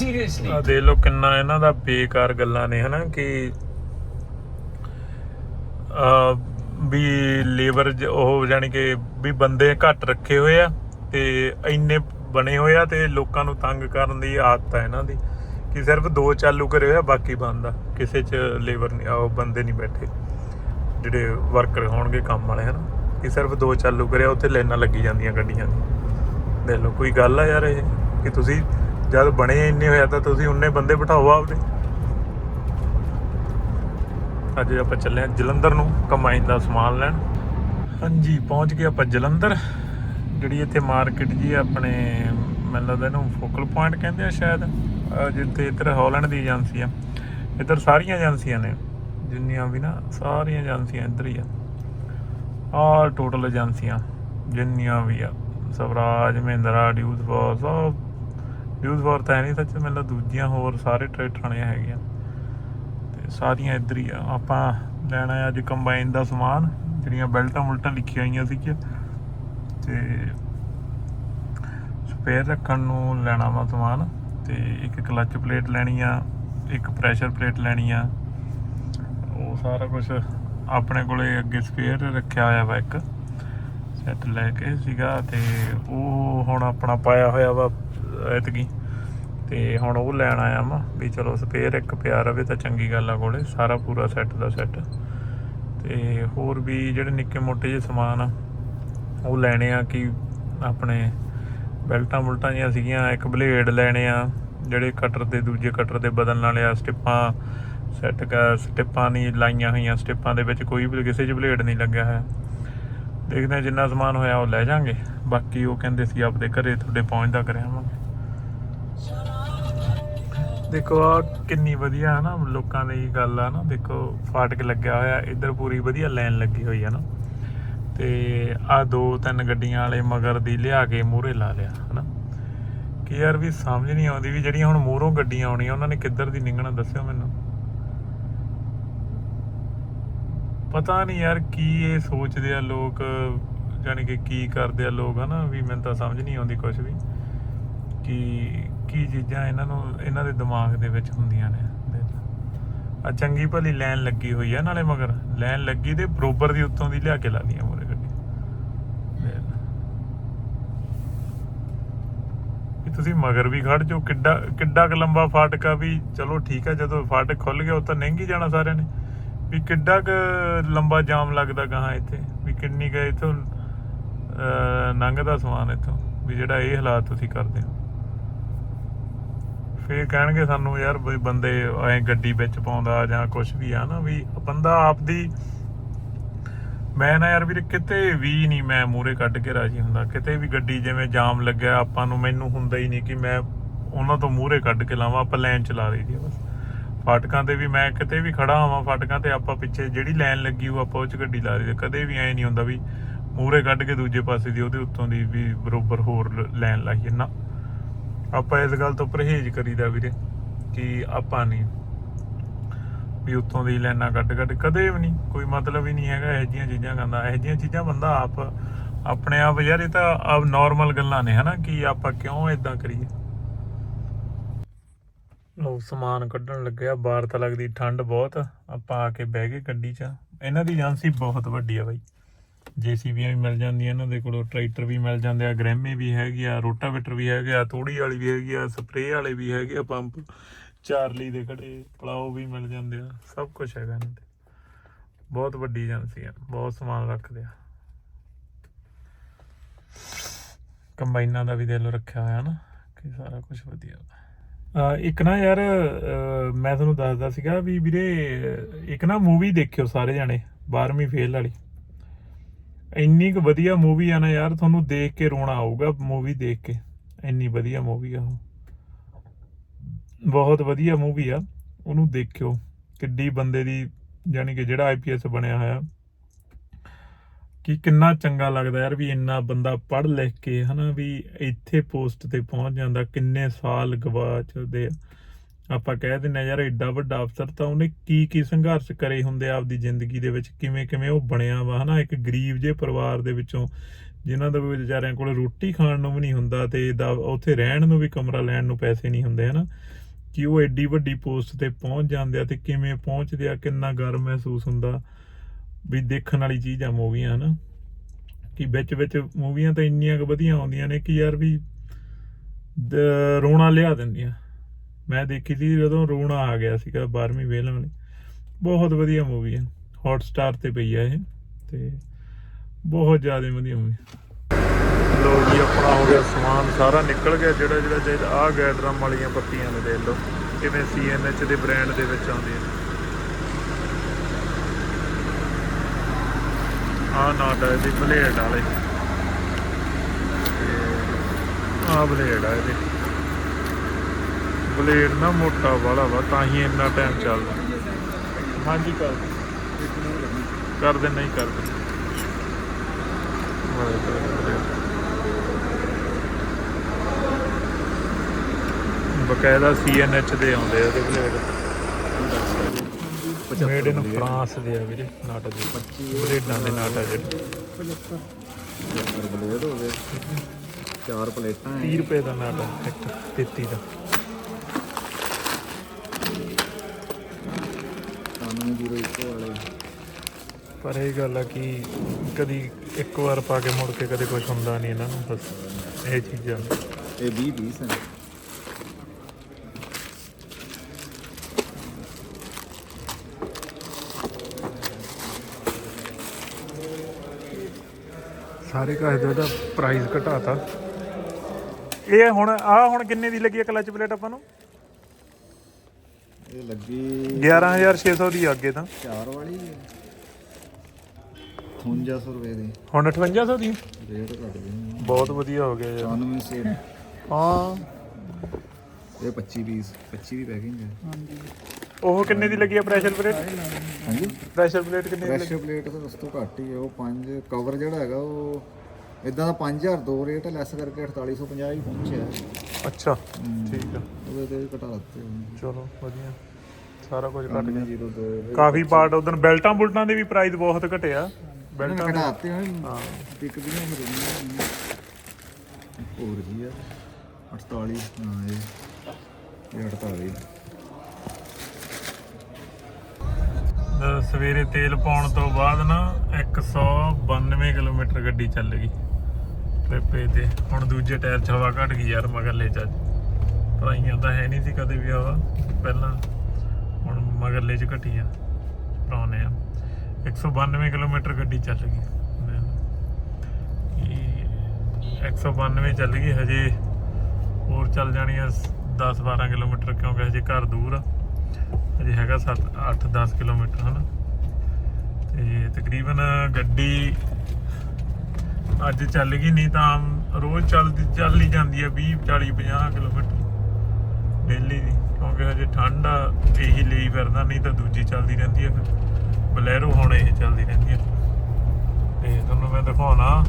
[SPEAKER 3] Seriously.
[SPEAKER 1] ਆ ਦੇਖ ਲਓ ਕਿੰਨਾ ਇਹਨਾਂ ਦਾ ਬੇਕਾਰ ਗੱਲਾਂ ਨੇ ਹਨਾ ਕਿ ਆ ਵੀ ਲੇਬਰ ਉਹ ਜਾਨੀ ਕਿ ਵੀ ਬੰਦੇ ਘੱਟ ਰੱਖੇ ਹੋਏ ਆ ਤੇ ਇੰਨੇ ਬਣੇ ਹੋਏ ਆ ਤੇ ਲੋਕਾਂ ਨੂੰ ਤੰਗ ਕਰਨ ਦੀ ਆਦਤ ਹੈ ਇਹਨਾਂ ਦੀ। ਕਿ ਸਿਰਫ ਦੋ ਚਾਲੂ ਕਰੇ ਹੋਇਆ ਬਾਕੀ ਬੰਦ ਆ। ਕਿਸੇ 'ਚ ਲੇਬਰ ਨਹੀਂ ਉਹ ਬੰਦੇ ਨਹੀਂ ਬੈਠੇ। ਜਿਹੜੇ ਵਰਕਰ ਹੋਣਗੇ ਕੰਮ ਵਾਲੇ, ਹਨ? ਕਿ ਸਿਰਫ ਦੋ ਚਾਲੂ ਕਰਿਆ ਉੱਥੇ ਲਾਈਨਾਂ ਲੱਗੀ ਜਾਂਦੀਆਂ ਗੱਡੀਆਂ ਦੀ ਦੇਖ ਲਓ, ਕੋਈ ਗੱਲ ਆ ਯਾਰ ਇਹ, ਕਿ ਤੁਸੀਂ ਜਦ ਬਣੇ ਇੰਨੇ ਹੋਇਆ ਤਾਂ ਤੁਸੀਂ ਉਨੇ ਬੰਦੇ ਬਿਠਾਓ ਆਪਦੇ। ਅੱਜ ਆਪਾਂ ਚੱਲੇ ਹਾਂ ਜਲੰਧਰ ਨੂੰ, ਕੰਬਾਈਨ ਦਾ ਸਮਾਨ ਲੈਣ। ਹਾਂਜੀ, ਪਹੁੰਚ ਗਏ ਆਪਾਂ ਜਲੰਧਰ। ਜਿਹੜੀ ਇੱਥੇ ਮਾਰਕੀਟ ਜੀ ਆਪਣੇ, ਮੈਨੂੰ ਲੱਗਦਾ ਇਹਨੂੰ ਫੋਕਲ ਪੁਆਇੰਟ ਕਹਿੰਦੇ ਆ ਸ਼ਾਇਦ। ਜਿੱਥੇ ਇੱਧਰ ਹਾਲੈਂਡ ਦੀ ਏਜੰਸੀ ਆ, ਇੱਧਰ ਸਾਰੀਆਂ ਏਜੰਸੀਆਂ ਨੇ, ਜਿੰਨੀਆਂ ਵੀ ਨਾ ਸਾਰੀਆਂ ਏਜੰਸੀਆਂ ਇੱਧਰ ਹੀ ਆ। ਆਲ ਟੋਟਲ ਏਜੰਸੀਆਂ, ਜਿੰਨੀਆਂ ਵੀ ਆ, ਸਵਰਾਜ, ਮਹਿੰਦਰਾ ਡਿਊਜ਼ ਫੋਰ, ਸਭ ਡਿਊਜ਼ ਫੋਰ ਤਾਂ ਹੈ ਨਹੀਂ ਸੱਚ, ਮੈਨੂੰ ਦੂਜੀਆਂ ਹੋਰ ਸਾਰੇ ਟਰੈਕਟਰਾਂ ਵਾਲੀਆਂ ਹੈਗੀਆਂ। ਤੇ ਸਾਰੀਆਂ ਇੱਧਰ ਹੀ ਆ। ਆਪਾਂ ਲੈਣਾ ਹੈ ਅੱਜ ਕੰਬਾਈਨ ਦਾ ਸਮਾਨ, ਜਿਹੜੀਆਂ ਬੈਲਟਾਂ ਮੁਲਟਾਂ ਲਿਖੀਆਂ ਹੋਈਆਂ ਸੀਗੀਆਂ ਤੇ ਸਪੇਅਰ ਰੱਖਣ ਨੂੰ ਲੈਣਾ ਵਾ ਸਮਾਨ। ਤੇ ਇੱਕ ਕਲੱਚ ਪਲੇਟ ਲੈਣੀ ਆ, ਇੱਕ ਪ੍ਰੈਸ਼ਰ ਪਲੇਟ ਲੈਣੀ ਆ। ਉਹ ਸਾਰਾ ਕੁਝ ਆਪਣੇ ਕੋਲੇ ਅੱਗੇ ਸਪੇਅਰ ਰੱਖਿਆ ਹੋਇਆ ਵਾ ਇੱਕ, ਸੈੱਟ ਲੈ ਕੇ ਸੀਗਾ ਤੇ ਉਹ ਹੁਣ ਆਪਣਾ ਪਾਇਆ ਹੋਇਆ ਵਾ ਐਤਕੀ। ਤੇ ਹੁਣ ਉਹ ਲੈਣ ਆਇਆ ਮੈਂ ਵੀ ਚਲੋ ਸਪੇਅਰ ਇੱਕ ਪਿਆ ਰਵੇ ਤਾਂ ਚੰਗੀ ਗੱਲ ਆ ਕੋਲੇ, ਸਾਰਾ ਪੂਰਾ ਸੈੱਟ ਦਾ ਸੈੱਟ। ਤੇ ਹੋਰ ਵੀ ਜਿਹੜੇ ਨਿੱਕੇ ਮੋਟੇ ਜਿਹੇ ਸਮਾਨ ਆ, ਉਹ ਲੈਣੇ ਆ ਕਿ ਆਪਣੇ ਬੈਲਟਾਂ ਬੁਲਟਾਂ ਜੀਆਂ ਸੀਗੀਆਂ, ਇੱਕ ਬਲੇਡ ਲੈਣੇ ਆ, ਜਿਹੜੇ ਕਟਰ ਦੇ ਦੂਜੇ ਕਟਰ ਦੇ ਬਦਲਣ ਵਾਲੇ ਆ, ਸਟਿੱਪਾਂ, ਸੈੱਟ ਕਰ ਸਟਿੱਪਾਂ ਨਹੀਂ ਲਾਈਆਂ ਹੋਈਆਂ, ਸਟਿੱਪਾਂ ਦੇ ਵਿੱਚ ਕੋਈ ਵੀ ਕਿਸੇ 'ਚ ਬਲੇਡ ਨਹੀਂ ਲੱਗਿਆ ਹੈ ਦੇਖਦੇ ਜਿੰਨਾ ਸਮਾਨ ਹੋਇਆ ਉਹ ਲੈ ਜਾਾਂਗੇ। ਬਾਕੀ ਉਹ ਕਹਿੰਦੇ ਸੀ ਆਪਦੇ ਘਰੇ, ਤੁਹਾਡੇ ਪਹੁੰਚਦਾ ਕਰਿਆਵਾਂਗੇ ਦੇਖੋ, ਆ ਕਿੰਨੀ ਵਧੀਆ ਹੈ ਨਾ ਲੋਕਾਂ ਦੀ ਗੱਲ ਆ ਨਾ, ਦੇਖੋ, ਫਾਟਕ ਲੱਗਿਆ ਹੋਇਆ, ਇੱਧਰ ਪੂਰੀ ਵਧੀਆ ਲਾਈਨ ਲੱਗੀ ਹੋਈ ਹੈ ਨਾ। ਤੇ ਆ ਦੋ ਤਿੰਨ ਗੱਡੀਆਂ ਵਾਲੇ ਮਗਰ ਦੀ ਲਿਆ ਕੇ ਮੂਹਰੇ ਲਾ ਲਿਆ, ਹਨਾ? ਕਿ ਯਾਰ ਵੀ ਸਮਝ ਨਹੀਂ ਆਉਂਦੀ ਵੀ ਜਿਹੜੀਆਂ ਹੁਣ ਮੂਹਰੋਂ ਗੱਡੀਆਂ ਆਉਣੀਆਂ, ਉਹਨਾਂ ਨੇ ਕਿੱਧਰ ਦੀ ਨਿਕਲਣਾ ਦੱਸਿਓ ਮੈਨੂੰ? ਪਤਾ ਨਹੀਂ ਯਾਰ ਕੀ ਇਹ ਸੋਚਦੇ ਆ ਲੋਕ ਜਾਨੀ ਕਿ ਕੀ ਕਰਦੇ ਆ ਲੋਕ, ਹਨਾ? ਵੀ ਮੈਨੂੰ ਤਾਂ ਸਮਝ ਨਹੀਂ ਆਉਂਦੀ ਕੁਝ ਵੀ। ਕਿ ਕੀ ਚੀਜ਼ਾਂ ਇਹਨਾਂ ਨੂੰ, ਇਹਨਾਂ ਦੇ ਦਿਮਾਗ ਦੇ ਵਿੱਚ ਹੁੰਦੀਆਂ ਨੇ ਆ ਚੰਗੀ ਭਲੀ ਲਾਈਨ ਲੱਗੀ ਹੋਈ ਆ ਨਾਲੇ ਮਗਰ। ਲਾਈਨ ਲੱਗੀ ਤੇ ਬਰੋਬਰ ਦੀ ਉੱਤੋਂ ਦੀ ਲਿਆ ਕੇ ਲਾਦੀਆਂ ਮੋਰੇ ਵੀ ਤੁਸੀਂ ਮਗਰ ਵੀ ਖੜ ਜਾਓ ਕਿੱਡਾ ਕਿੱਡਾ ਕੁ ਲੰਬਾ ਫਾਟਕ ਆ ਵੀ ਚਲੋ ਠੀਕ ਆ ਜਦੋਂ ਫਾਟਕ ਖੁੱਲ ਗਿਆ ਉਹ ਤਾਂ ਲੰਘ ਜਾਣਾ ਸਾਰਿਆਂ ਨੇ। ਵੀ ਕਿੱਡਾ ਕੁ ਲੰਬਾ ਜਾਮ ਲੱਗਦਾ ਗਾਹਾਂ ਇੱਥੇ ਵੀ ਕਿੰਨੀ ਕੁ ਇੱਥੋਂ ਅਹ, ਲੰਘਦਾ ਸਮਾਨ ਇੱਥੋਂ ਵੀ ਜਿਹੜਾ ਇਹ ਹਾਲਾਤ ਤੁਸੀਂ ਕਰਦੇ ਹੋ। ਫੇਰ ਕਹਿਣਗੇ ਸਾਨੂੰ ਯਾਰ ਵੀ ਬੰਦੇ ਐ ਗੱਡੀ ਵਿੱਚ ਪਾਉਂਦਾ ਜਾਂ ਕੁਝ ਵੀ ਆ ਨਾ ਵੀ ਬੰਦਾ ਆਪਦੀ ਮੈਂ ਨਾ ਯਾਰ ਵੀਰੇ ਕਿਤੇ ਵੀ ਨਹੀਂ ਮੈਂ ਮੂਰੇ ਕੱਢ ਕੇ ਰਾਜੀ ਹੁੰਦਾ। ਕਿਤੇ ਵੀ ਗੱਡੀ ਜਿਵੇਂ ਜਾਮ ਲੱਗਿਆ, ਆਪਾਂ ਨੂੰ ਮੈਨੂੰ ਹੁੰਦਾ ਹੀ ਨਹੀਂ ਕਿ ਮੈਂ ਉਹਨਾਂ ਤੋਂ ਮੂਰੇ ਕੱਢ ਕੇ ਲਾਵਾਂ, ਆਪਾਂ ਲਾਈਨ ਚਲਾ ਰਹੀ ਦੀ ਬਸ। ਫਾਟਕਾਂ ਤੇ ਵੀ ਮੈਂ ਕਿਤੇ ਵੀ ਖੜਾ ਹੋਵਾਂ, ਫਾਟਕਾਂ ਤੇ ਆਪਾਂ ਪਿੱਛੇ ਜਿਹੜੀ ਲਾਈਨ ਲੱਗੀ ਉਹ ਆਪਾਂ ਉਹ ਚ ਗੱਡੀ ਲਾ ਰਹੀ ਕਦੇ ਵੀ ਐ ਨਹੀਂ ਹੁੰਦਾ ਵੀ ਮੂਹਰੇ ਕੱਢ ਕੇ ਦੂਜੇ ਪਾਸੇ ਦੀ ਉਹਦੇ ਉੱਤੋਂ ਦੀ ਵੀ ਬਰੋਬਰ ਹੋਰ ਲੈਣ ਲਾਈਏ। ਨਾ, ਆਪਾਂ ਇਸ ਗੱਲ ਤੋਂ ਪਰਹੇਜ਼ ਕਰੀਦਾ ਵੀਰੇ ਕਿ ਆਪਾਂ ਨਹੀਂ। ਵੀ ਉੱਤੋਂ ਦੀ ਲਾਈਨਾਂ ਕੱਢ ਕੱਢ ਕਦੇ ਵੀ ਨਹੀਂ, ਕੋਈ ਮਤਲਬ ਹੀ ਨਹੀਂ ਹੈਗਾ ਇਹੋ ਜਿਹੀਆਂ ਚੀਜ਼ਾਂ ਕਰਦਾ ਇਹੋ ਜਿਹੀਆਂ ਚੀਜ਼ਾਂ ਬੰਦਾ ਆਪ, ਆਪਣੇ ਆਪ ਯਾਰ, ਇਹ ਤਾਂ ਆਪ ਨਾਰਮਲ ਗੱਲਾਂ ਨੇ ਹਨਾ, ਕਿ ਆਪਾਂ ਕਿਉਂ ਇਦਾਂ ਕਰੀਏ। ਲੋ ਸਮਾਨ ਕੱਢਣ ਲੱਗਿਆ, ਬਾਹਰ ਤਾਂ ਲੱਗਦੀ ਠੰਡ ਬਹੁਤ। ਆਪਾਂ ਆ ਕੇ ਬਹਿ ਗਏ ਗੱਡੀ 'ਚ। ਇਹਨਾਂ ਦੀ ਏਜੰਸੀ ਬਹੁਤ ਵੱਡੀ ਆ ਬਾਈ। ਜੀਸੀਬੀਆਂ ਵੀ ਮਿਲ ਜਾਂਦੀਆਂ ਇਹਨਾਂ ਦੇ ਕੋਲੋਂ, ਟਰੈਕਟਰ ਵੀ ਮਿਲ ਜਾਂਦੇ ਆ ਗ੍ਰੈਮੇ ਵੀ ਹੈਗੇ ਆ, ਰੋਟਾਵੇਟਰ ਵੀ ਹੈਗੇ ਆ, ਤੋੜੀ ਵਾਲੀ ਵੀ ਹੈਗੀ ਆ, ਸਪਰੇਅ ਵਾਲੇ ਵੀ ਹੈਗੇ ਆ ਪੰਪ। ਚਾਰਲੀ ਦੇ ਖੜੇ ਪਲਾਓ ਵੀ ਮਿਲ ਜਾਂਦੇ ਆ, ਸਭ ਕੁਝ ਹੈਗਾ ਇਹਨਾਂ ਦੇ ਬਹੁਤ ਵੱਡੀ ਏਜੰਸੀ ਆ, ਬਹੁਤ ਸਮਾਨ ਰੱਖਦੇ ਆ। ਕੰਬਾਈਨਾਂ ਦਾ ਵੀ ਦਿਲ ਰੱਖਿਆ ਹੋਇਆ ਨਾ, ਕਿ ਸਾਰਾ ਕੁਝ ਵਧੀਆ। ਇੱਕ ਨਾ ਯਾਰ ਮੈਂ ਤੁਹਾਨੂੰ ਦੱਸਦਾ ਸੀਗਾ ਵੀ ਵੀਰੇ, ਇੱਕ ਨਾ ਮੂਵੀ ਦੇਖਿਓ ਸਾਰੇ ਜਾਣੇ 12ਵੀਂ ਫੇਲ ਵਾਲੀ। ਇੰਨੀ ਕੁ ਵਧੀਆ ਮੂਵੀ ਆ ਨਾ ਯਾਰ, ਤੁਹਾਨੂੰ ਦੇਖ ਕੇ ਰੋਣਾ ਆਊਗਾ ਮੂਵੀ ਦੇਖ ਕੇ। ਇੰਨੀ ਵਧੀਆ ਮੂਵੀ ਆ ਉਹ। ਬਹੁਤ ਵਧੀਆ ਮੂਵੀ ਆ। ਉਹਨੂੰ ਦੇਖਿਓ। ਕਿੱਡੀ ਬੰਦੇ ਦੀ, ਯਾਨੀ ਕਿ ਜਿਹੜਾ ਆਈਪੀਐਸ ਬਣਿਆ ਹੋਇਆ। ਕਿ ਕਿੰਨਾ ਚੰਗਾ ਲੱਗਦਾ ਯਾਰ ਵੀ ਇੰਨਾ ਬੰਦਾ ਪੜ੍ਹ ਲਿਖ ਕੇ ਹਨਾ ਵੀ ਇੱਥੇ ਪੋਸਟ ਤੇ ਪਹੁੰਚ ਜਾਂਦਾ, ਕਿੰਨੇ ਸਾਲ ਗਵਾਚਦੇ ਆਪਾਂ ਕਹਿ ਦਿੰਦੇ ਆ ਯਾਰ ਐਡਾ ਵੱਡਾ ਅਫਸਰ ਤਾਂ ਉਹਨੇ ਕੀ ਕੀ ਸੰਘਰਸ਼ ਕਰੇ ਹੁੰਦੇ ਆ ਆਪਦੀ ਜ਼ਿੰਦਗੀ ਦੇ ਵਿੱਚ, ਕਿਵੇਂ ਕਿਵੇਂ ਉਹ ਬਣਿਆ ਵਾ ਹਨਾ। ਇੱਕ ਗਰੀਬ ਜਿਹੇ ਪਰਿਵਾਰ ਦੇ ਵਿੱਚੋਂ, ਜਿਨ੍ਹਾਂ ਦੇ ਵਿਚਾਰਿਆਂ ਕੋਲ ਰੋਟੀ ਖਾਣ ਨੂੰ ਵੀ ਨਹੀਂ ਹੁੰਦਾ ਤੇ ਦਾ- ਉੱਥੇ ਰਹਿਣ ਨੂੰ ਵੀ ਕਮਰਾ ਲੈਣ ਨੂੰ ਪੈਸੇ ਨਹੀਂ ਹੁੰਦੇ ਹਨਾ। ਕਿ ਉਹ ਐਡੀ ਵੱਡੀ ਪੋਸਟ ਤੇ ਪਹੁੰਚ ਜਾਂਦੇ ਆ ਤੇ ਕਿਵੇਂ ਪਹੁੰਚਦੇ ਆ, ਕਿੰਨਾ ਗਰਮ ਮਹਿਸੂਸ ਹੁੰਦਾ ਵੀ ਦੇਖਣ ਵਾਲੀ ਚੀਜ਼ ਆ ਮੂਵੀਆਂ, ਹਨਾ? ਕਿ ਵਿੱਚ ਵਿੱਚ ਮੂਵੀਆਂ ਤਾਂ ਇੰਨੀਆਂ ਕੁ ਵਧੀਆ ਆਉਂਦੀਆਂ ਨੇ ਕਿ ਯਾਰ ਵੀ ਰੋਣਾ ਲਿਆ ਦਿੰਦੀਆਂ। ਮੈਂ ਦੇਖੀ ਸੀ ਜਦੋਂ ਰੋਣਾ ਆ ਗਿਆ ਸੀਗਾ 12ਵੀਂ ਵੇਲਾਂ ਵਾਲੀ। ਬਹੁਤ ਵਧੀਆ ਮੂਵੀ ਹੈ ਹੌਟਸਟਾਰ ਤੇ ਪਈ ਆ ਇਹ ਤੇ ਬਹੁਤ ਜ਼ਿਆਦਾ ਵਧੀਆ ਮੂਵੀ। ਲੋ ਜੀ ਆਪਣਾ ਹੋ ਗਿਆ ਸਮਾਨ ਸਾਰਾ ਨਿਕਲ ਗਿਆ ਜਿਹੜਾ ਜਿਹੜਾ ਚਾਹੀਦਾ ਆ ਗਿਆ ਡਰਮ ਵਾਲੀਆਂ ਪੱਤੀਆਂ ਨੇ ਦੇਖ ਲਓ ਕਿਵੇਂ ਸੀਐਨਐਚ ਦੇ ਬ੍ਰਾਂਡ ਦੇ ਵਿੱਚ ਆਉਂਦੀਆਂ ਆ। ਨਾਟ ਹੈ ਇਹਦੀ ਬਲੇਡ ਵਾਲੇ। ਆ ਬਲੇਡ ਆ ਇਹਦੇ। ਬਲੇਡ ਨਾ ਮੋਟਾ ਵਾਲਾ ਵਾ ਤਾਂ ਹੀ ਇੰਨਾ ਟਾਈਮ ਚੱਲਦਾ। ਹਾਂਜੀ ਕਰ। ਕਰ ਦੇ ਨਹੀਂ ਕਰ ਦੇ ਬਕਾਇਦਾ ਸੀਐਨਐਚ ਦੇ ਆਉਂਦੇ ਆ ਉਹਦੇ ਬਲੇਡ ਮੇਡ ਇਨ ਫਰਾਂਸ ਦੇ ਆ ਵੀਰੇ ਨਾਟਕ ਦੇ। ਬਲੇਡਾਂ ਦੇ ਨਾਟਕ ਜਿਹੜੇ।
[SPEAKER 2] 75
[SPEAKER 3] ਬਲੇਡ ਹੋ ਗਏ। ਚਾਰ ਪਲੇਟਾਂ
[SPEAKER 1] 30 ਰੁਪਏ ਦਾ ਨਾਟਕ ਇੱਕ 33 ਦਾ।
[SPEAKER 3] 9901 ਵਾਲੇ।
[SPEAKER 1] ਪਰ ਇਹ ਗੱਲ ਆ ਕਿ ਕਦੀ ਇੱਕ ਵਾਰ ਪਾ ਕੇ ਮੁੜ ਕੇ ਕਦੇ ਕੁਝ ਹੁੰਦਾ ਨਹੀਂ ਇਹਨਾਂ ਨੂੰ ਬਸ ਇਹ ਚੀਜ਼ਾਂ।
[SPEAKER 3] ਇਹ 20 ਪੀਸ ਹੈ
[SPEAKER 1] ਸਾਰੇ ਕਾਹੇ ਦਾ ਇਹਦਾ ਪ੍ਰਾਈਸ ਘਟਾਤਾ। ਇਹ ਹੁਣ ਆ ਹੁਣ ਕਿੰਨੇ ਦੀ ਲੱਗੀ ਹੈ ਕਲਚ ਪਲੇਟ ਆਪਾਂ ਨੂੰ?
[SPEAKER 3] ਇਹ ਲੱਗੀ
[SPEAKER 1] 11600 ਦੀ ਆ ਅੱਗੇ ਤਾਂ।
[SPEAKER 3] ਚਾਰ ਵਾਲੀ 5500 ਰੁਪਏ ਦੀ।
[SPEAKER 1] ਹੁਣ 5800 ਦੀ?
[SPEAKER 3] ਰੇਟ ਘੱਟ ਗਈ
[SPEAKER 1] ਬਹੁਤ ਵਧੀਆ ਹੋ ਗਿਆ ਯਾਰ।
[SPEAKER 3] 94 ਸੇ।
[SPEAKER 1] ਹਾਂ।
[SPEAKER 3] ਇਹ 25 ਪੀਸ 25 ਦੀ ਪੈਕਿੰਗ ਹੈ
[SPEAKER 1] ਉਹ ਕਿੰਨੇ ਦੀ ਲੱਗੀ ਹੈ ਪ੍ਰੈਸ਼ਰ ਪਲੇਟ
[SPEAKER 3] ਹਾਂਜੀ।
[SPEAKER 1] ਪ੍ਰੈਸ਼ਰ ਪਲੇਟ ਕਿੰਨੇ ਦੀ ਲੱਗੀ?
[SPEAKER 3] ਪ੍ਰੈਸ਼ਰ ਪਲੇਟ ਤਾਂ ਉਸ ਤੋਂ ਘੱਟ ਹੀ ਹੈ ਉਹ 5 ਕਵਰ ਜਿਹੜਾ ਹੈਗਾ ਉਹ ਇਦਾਂ ਦਾ 5000 ਦੋ ਰੇਟ ਲੈਸ ਕਰਕੇ 4850 ਹੀ ਪਹੁੰਚਿਆ।
[SPEAKER 1] ਅੱਛਾ ਠੀਕ ਆ।
[SPEAKER 3] ਉਹਦੇ ਤੇ ਘਟਾ ਦਿੱਤੇ
[SPEAKER 1] ਚਲੋ ਵਧੀਆ। ਸਾਰਾ ਕੁਝ ਘਟ ਗਿਆ।
[SPEAKER 3] 02
[SPEAKER 1] ਕਾਫੀ ਪਾਰਟ ਉਦੋਂ ਬੈਲਟਾਂ ਬੁਲਟਾਂ ਦੇ ਵੀ ਪ੍ਰਾਈਸ ਬਹੁਤ ਘਟਿਆ। ਬੈਲਟਾਂ ਦੇ
[SPEAKER 3] ਘਟਾਤੇ
[SPEAKER 1] ਹਾਂ।
[SPEAKER 3] ਵਿਕਦੀਆਂ ਫਿਰ ਨਹੀਂ ਹੋਰ ਜੀ ਆ? 48 ਹਾਂ ਇਹ ਇਹ 48
[SPEAKER 1] ਸਵੇਰੇ ਤੇਲ ਪਾਉਣ ਤੋਂ ਬਾਅਦ ਨਾ 192 ਕਿਲੋਮੀਟਰ ਗੱਡੀ ਚੱਲ ਗਈ। ਟ੍ਰਿਪੇ ਤੇ। ਹੁਣ ਦੂਜੇ ਟਾਇਰ 'ਚ ਹਵਾ ਘਟ ਗਈ ਯਾਰ ਮਗਰਲੇ 'ਚ ਅੱਜ ਭਰਾਈਆਂ ਤਾਂ ਹੈ ਨਹੀਂ ਸੀ ਕਦੇ ਵੀ ਹਵਾ, ਪਹਿਲਾਂ। ਹੁਣ ਮਗਰਲੇ 'ਚ ਘਟੀ ਆ। ਪੁਰਾਣੇ ਆ 192 ਕਿਲੋਮੀਟਰ ਗੱਡੀ ਚੱਲ ਗਈ। ਇਹ 192 ਚੱਲ ਗਈ, ਹਜੇ ਹੋਰ ਚੱਲ ਜਾਣੀ ਆ 10 12 ਕਿਲੋਮੀਟਰ, ਕਿਉਂਕਿ ਹਜੇ ਘਰ ਦੂਰ ਆ। ਅਜੇ ਹੈਗਾ 7 8 10 ਕਿਲੋਮੀਟਰ, ਹਨਾ? ਤੇ ਤਕਰੀਬਨ ਗੱਡੀ ਅੱਜ ਚੱਲ ਗਈ, ਨਹੀਂ ਤਾਂ ਆਮ ਰੋਜ਼ ਚੱਲਦੀ ਚੱਲ ਹੀ ਜਾਂਦੀ ਹੈ 20 40 50 ਕਿਲੋਮੀਟਰ ਡੇਲੀ ਦੀ, ਕਿਉਂਕਿ ਹਜੇ ਠੰਡ ਆ, ਇਹੀ ਲਈ ਫਿਰਦਾ, ਨਹੀਂ ਤਾਂ ਦੂਜੀ ਚੱਲਦੀ ਰਹਿੰਦੀ ਹੈ ਫਿਰ। ਬਲੈਰੋ ਹੁਣ ਇਹ ਚੱਲਦੀ ਰਹਿੰਦੀ ਹੈ ਤੇ ਤੁਹਾਨੂੰ ਮੈਂ ਦਿਖਾਉਣਾ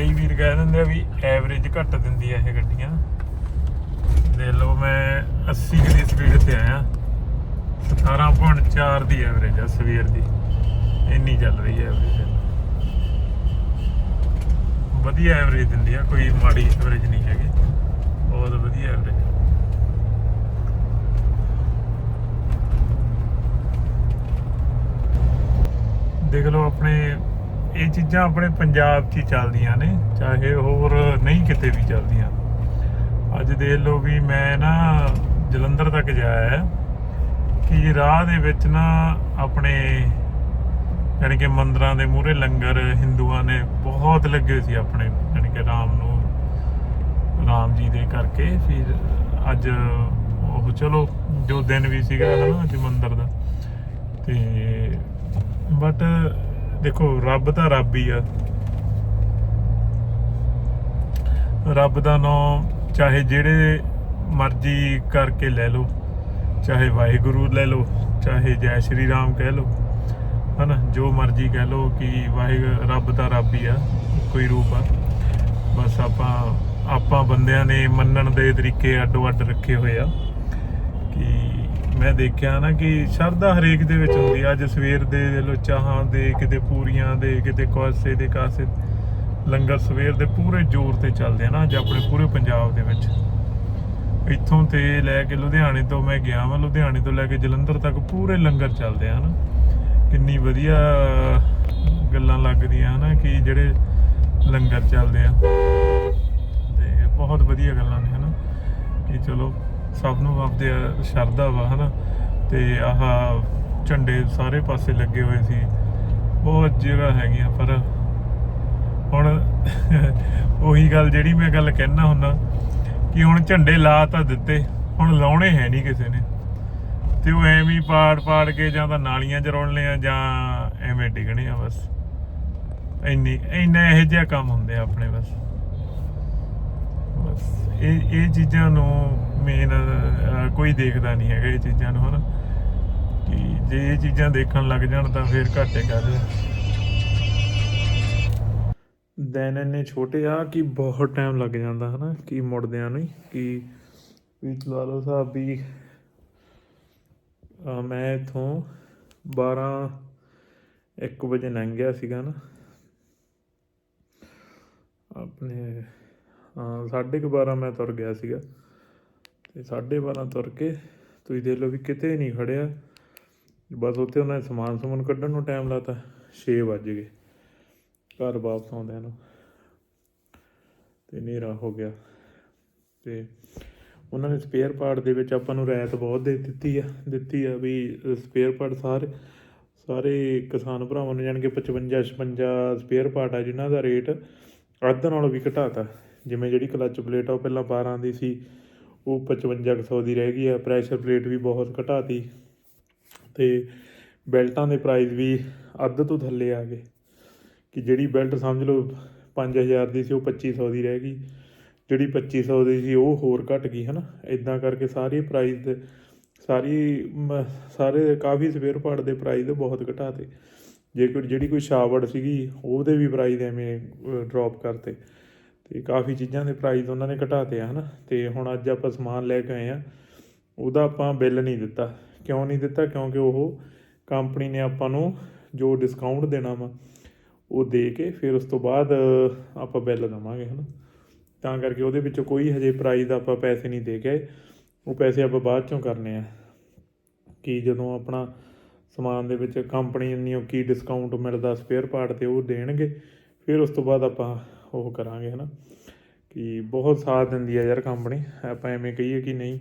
[SPEAKER 1] ਕਈ ਵੀਰ ਕਹਿ ਦਿੰਦੇ ਆ ਵੀ ਐਵਰੇਜ ਘੱਟ ਦਿੰਦੀ ਆ ਇਹ ਗੱਡੀਆਂ। ਦੇਖ ਲਓ ਮੈਂ 80 ਕੁ ਦੀ ਸਪੀਡ ਤੇ ਆਇਆ। 17.4 ਦੀ ਐਵਰੇਜ ਆ ਸਵੇਰ ਦੀ। ਇੰਨੀ ਚੱਲ ਰਹੀ ਹੈ ਐਵਰੇਜ ਵਧੀਆ ਐਵਰੇਜ ਦਿੰਦੀ ਆ, ਕੋਈ ਮਾੜੀ ਐਵਰੇਜ ਨਹੀਂ ਹੈਗੀ। ਬਹੁਤ ਵਧੀਆ ਐਵਰੇਜ ਦੇਖ ਲਓ ਆਪਣੇ ਇਹ ਚੀਜ਼ਾਂ ਆਪਣੇ ਪੰਜਾਬ 'ਚ ਹੀ ਚੱਲਦੀਆਂ ਨੇ, ਚਾਹੇ ਹੋਰ ਨਹੀਂ ਕਿਤੇ ਵੀ ਚੱਲਦੀਆਂ। ਅੱਜ ਦੇਖ ਲਓ ਵੀ ਮੈਂ ਨਾ ਜਲੰਧਰ ਤੱਕ ਜਾਇਆ ਕਿ ਰਾਹ ਦੇ ਵਿੱਚ ਨਾ ਆਪਣੇ ਯਾਨੀ ਕਿ ਮੰਦਰਾਂ ਦੇ ਮੂਹਰੇ ਲੰਗਰ ਹਿੰਦੂਆਂ ਨੇ ਬਹੁਤ ਲੱਗੇ ਸੀ ਆਪਣੇ, ਯਾਨੀ ਕਿ ਰਾਮ ਨੂੰ, ਰਾਮ ਜੀ ਦੇ ਕਰਕੇ। ਫਿਰ ਅੱਜ ਉਹ ਚਲੋ, ਜੋ ਦਿਨ ਵੀ ਸੀਗਾ ਹਨਾ, ਅੱਜ ਮੰਦਰ ਦਾ। ਤੇ ਬਟ ਦੇਖੋ, ਰੱਬ ਤਾਂ ਰੱਬ ਹੀ ਆ। ਰੱਬ ਦਾ ਨਾਮ ਚਾਹੇ ਜਿਹੜੇ ਮਰਜ਼ੀ ਕਰਕੇ ਲੈ ਲਓ, ਚਾਹੇ ਵਾਹਿਗੁਰੂ ਲੈ ਲਓ, ਚਾਹੇ ਜੈ ਸ਼੍ਰੀ ਰਾਮ ਕਹਿ ਲਓ, ਹਨਾ? ਜੋ ਮਰਜ਼ੀ ਕਹਿ ਲਓ ਕਿ ਵਾਹਿਗੁਰੂ ਰੱਬ ਦਾ ਰੱਬ ਹੀ ਆ ਕੋਈ ਰੂਪ ਆ। ਬਸ ਆਪਾਂ ਆਪਾਂ ਬੰਦਿਆਂ ਨੇ ਮੰਨਣ ਦੇ ਤਰੀਕੇ ਅੱਡੋ ਅੱਡ ਰੱਖੇ ਹੋਏ ਆ ਕਿ ਮੈਂ ਦੇਖਿਆ ਨਾ ਕਿ ਸ਼ਰਧਾ ਹਰੇਕ ਦੇ ਵਿੱਚ ਹੁੰਦੀ ਆ। ਅੱਜ ਸਵੇਰ ਦੇ ਦੇ ਲੋ ਚਾਹਾਂ ਦੇ, ਕਿਤੇ ਪੂਰੀਆਂ ਦੇ, ਕਿਤੇ ਕਾਸੇ ਦੇ, ਕਾਸੇ ਲੰਗਰ ਸਵੇਰ ਦੇ ਪੂਰੇ ਜ਼ੋਰ ਤੇ ਚੱਲਦੇ ਆ ਨਾ ਅੱਜ ਆਪਣੇ ਪੂਰੇ ਪੰਜਾਬ ਦੇ ਵਿੱਚ। ਇੱਥੋਂ ਤੇ ਲੈ ਕੇ ਲੁਧਿਆਣੇ ਤੋਂ ਮੈਂ ਗਿਆ ਮੈਂ ਲੁਧਿਆਣੇ ਤੋਂ ਲੈ ਕੇ ਜਲੰਧਰ ਤੱਕ ਪੂਰੇ ਲੰਗਰ ਚੱਲਦੇ ਆ ਨਾ। ਕਿੰਨੀ ਵਧੀਆ ਗੱਲਾਂ ਲੱਗਦੀਆਂ ਹਨਾ ਕਿ ਜਿਹੜੇ ਲੰਗਰ ਚੱਲਦੇ ਆ। ਤੇ ਬਹੁਤ ਵਧੀਆ ਗੱਲਾਂ ਨੇ ਹਨਾ। ਕਿ ਚਲੋ ਸਭ ਨੂੰ ਆਪਦੇ ਸ਼ਰਧਾ ਵਾ, ਹਨਾ? ਤੇ ਆਹ ਝੰਡੇ ਸਾਰੇ ਪਾਸੇ ਲੱਗੇ ਹੋਏ ਸੀ। ਬਹੁਤ ਜਗ੍ਹਾ ਹੈਗੀਆਂ, ਪਰ ਹੁਣ ਉਹੀ ਗੱਲ ਜਿਹੜੀ ਮੈਂ ਗੱਲ ਕਹਿਣਾ ਹੁੰਦਾ ਕਿ ਹੁਣ ਝੰਡੇ ਲਾ ਤਾਂ ਦਿੱਤੇ, ਹੁਣ ਲਾਉਣੇ ਹੈ ਨਹੀਂ ਕਿਸੇ ਨੇ। ਤੇ ਉਹ ਐਵੇਂ ਹੀ ਪਾੜ ਪਾੜ ਕੇ ਜਾਂ ਤਾਂ ਨਾਲੀਆਂ 'ਚ ਰੋਲਣੇ ਆ ਜਾਂ ਐਵੇਂ ਡਿੱਗਣੇ ਆ ਬਸ। ਇੰਨੀ, ਇੰਨਾ ਇਹੋ ਜਿਹਾ ਕੰਮ ਹੁੰਦੇ ਆ ਆਪਣੇ ਬਸ। ਬਸ, ਇਹ ਇਹ ਚੀਜ਼ਾਂ ਨੂੰ ਮੇਨ ਕੋਈ ਦੇਖਦਾ ਨਹੀਂ ਹੈਗਾ ਇਹ ਚੀਜ਼ਾਂ ਨੂੰ ਹਨਾ ਕਿ ਜੇ ਇਹ ਚੀਜ਼ਾਂ ਦੇਖਣ ਲੱਗ ਜਾਣ ਤਾਂ ਫਿਰ ਘਾਟੇ ਕਰ ਦਿਨ ਇੰਨੇ ਛੋਟੇ ਆ ਕਿ ਬਹੁਤ ਟਾਈਮ ਲੱਗ ਜਾਂਦਾ ਹਨਾ, ਕਿ ਮੁੜਦਿਆਂ ਨੂੰ ਕਿ ਵੀ ਲਾ ਲਓ ਸਾਹਿਬ ਵੀ ਮੈਂ ਇਥੋਂ 12 1 ਵਜੇ ਲੰਘ ਗਿਆ ਸੀਗਾ ਨਾ। ਆਪਣੇ, ਹਾਂ, ਸਾਢੇ ਕੁ 12 ਮੈਂ ਤੁਰ ਗਿਆ ਸੀਗਾ। ਤੇ ਸਾਢੇ 12 ਤੁਰ ਕੇ ਤੁਸੀਂ ਦੇਖ ਲਓ ਵੀ ਕਿਤੇ ਨਹੀਂ ਖੜਿਆ। ਬਸ ਉੱਥੇ ਉਹਨਾਂ ਨੇ ਸਮਾਨ ਸਮੂਨ ਕੱਢਣ ਨੂੰ ਟਾਈਮ ਲਾਤਾ 6 ਵੱਜ ਗਏ। ਘਰ ਵਾਪਸ ਆਉਂਦਿਆਂ ਨੂੰ ਤੇ ਹਨੇਰਾ ਹੋ ਗਿਆ। ਤੇ ਉਹਨਾਂ ਨੇ ਸਪੇਅਰ ਪਾਰਟ ਦੇ ਵਿੱਚ ਆਪਾਂ ਨੂੰ ਰਾਇਤ ਬਹੁਤ ਦੇ ਦਿੱਤੀ ਆ ਦਿੱਤੀ ਆ ਵੀ ਸਪੇਅਰ ਪਾਰਟ ਸਾਰੇ ਸਾਰੇ ਕਿਸਾਨ ਭਰਾਵਾਂ ਨੂੰ ਜਾਣ ਕੇ 55 56 ਸਪੇਅਰ ਪਾਰਟ ਆ ਜਿਨ੍ਹਾਂ ਦਾ ਰੇਟ ਅੱਧ ਨਾਲੋਂ ਵੀ ਘਟਾਤਾ। ਜਿਵੇਂ ਜਿਹੜੀ ਕਲਚ ਪਲੇਟ ਆ ਉਹ ਪਹਿਲਾਂ 12 ਦੀ ਸੀ ਉਹ 5500 ਦੀ ਰਹਿ ਗਈ ਆ ਪ੍ਰੈਸ਼ਰ ਪਲੇਟ ਵੀ ਬਹੁਤ ਘਟਾਤੀ ਤੇ ਬੈਲਟਾਂ ਦੇ ਪ੍ਰਾਈਸ ਵੀ ਅੱਧ ਤੋਂ ਥੱਲੇ ਆ ਗਏ ਕਿ ਜਿਹੜੀ ਬੈਲਟ ਸਮਝ ਲਓ 5000 ਦੀ ਸੀ, ਉਹ 2500 ਦੀ ਰਹਿ ਗਈ। ਜਿਹੜੀ 2500 ਦੀ ਸੀ, ਉਹ ਹੋਰ ਘਟ ਗਈ, ਹਨਾ? ਇਦਾਂ ਕਰਕੇ ਸਾਰੇ ਪ੍ਰਾਈਸ ਦੇ, ਸਾਰੀ ਮ- ਸਾਰੇ ਕਾਫੀ ਸਪੇਅਰ ਪਾਰਟ ਦੇ ਪ੍ਰਾਈਸ ਬਹੁਤ ਘਟਾਤੇ। ਜੇ ਕੋਈ, ਜਿਹੜੀ ਕੋਈ ਸ਼ਾਵੜ ਸੀਗੀ, ਉਹਦੇ ਵੀ ਪ੍ਰਾਈਸ ਐਵੇਂ ਡ੍ਰੌਪ ਕਰਤੇ। ਤੇ ਕਾਫੀ ਚੀਜ਼ਾਂ ਦੇ ਪ੍ਰਾਈਸ ਉਹਨਾਂ ਨੇ ਘਟਾਤੇ ਆ, ਹਨਾ? ਤੇ ਹੁਣ ਅੱਜ ਆਪਾਂ ਸਮਾਨ ਲੈ ਕੇ ਆਏ ਆ। ਉਹਦਾ ਆਪਾਂ ਬਿੱਲ ਨਹੀਂ ਦਿੱਤਾ। ਕਿਉਂ ਨਹੀਂ ਦਿੱਤਾ? ਕਿਉਂਕਿ ਉਹ ਕੰਪਨੀ ਨੇ ਆਪਾਂ ਨੂੰ ਜੋ ਡਿਸਕਾਊਂਟ ਦੇਣਾ ਵਾ, ਉਹ ਦੇ ਕੇ ਫਿਰ ਉਸ ਤੋਂ ਬਾਅਦ ਆਪਾਂ ਬਿੱਲ ਦਵਾਂਗੇ, ਹਨਾ? ਤਾਂ ਕਰਕੇ ਉਹਦੇ ਵਿੱਚੋਂ ਕੋਈ ਹਜੇ ਪ੍ਰਾਈਸ ਦਾ ਆਪਾਂ ਪੈਸੇ ਨਹੀਂ ਦੇ ਕੇ ਆਏ। ਉਹ ਪੈਸੇ ਆਪਾਂ ਬਾਅਦ ਚੋਂ ਕਰਨੇ ਆ। ਕਿ ਜਦੋਂ ਆਪਣਾ ਸਮਾਨ ਦੇ ਵਿੱਚ ਕੰਪਨੀ ਨੂੰ ਕੀ ਡਿਸਕਾਊਂਟ ਮਿਲਦਾ ਸਪੇਅਰ ਪਾਰਟ ਤੇ ਉਹ ਦੇਣਗੇ, ਫਿਰ ਉਸ ਤੋਂ ਬਾਅਦ ਆਪਾਂ ਉਹ ਕਰਾਂਗੇ, ਹਨਾ? ਕਿ ਬਹੁਤ ਸਾਥ ਦਿੰਦੀ ਆ ਯਾਰ ਕੰਪਨੀ ਆਪਾਂ ਐਵੇਂ ਕਹੀਏ ਕਿ ਨਹੀਂ,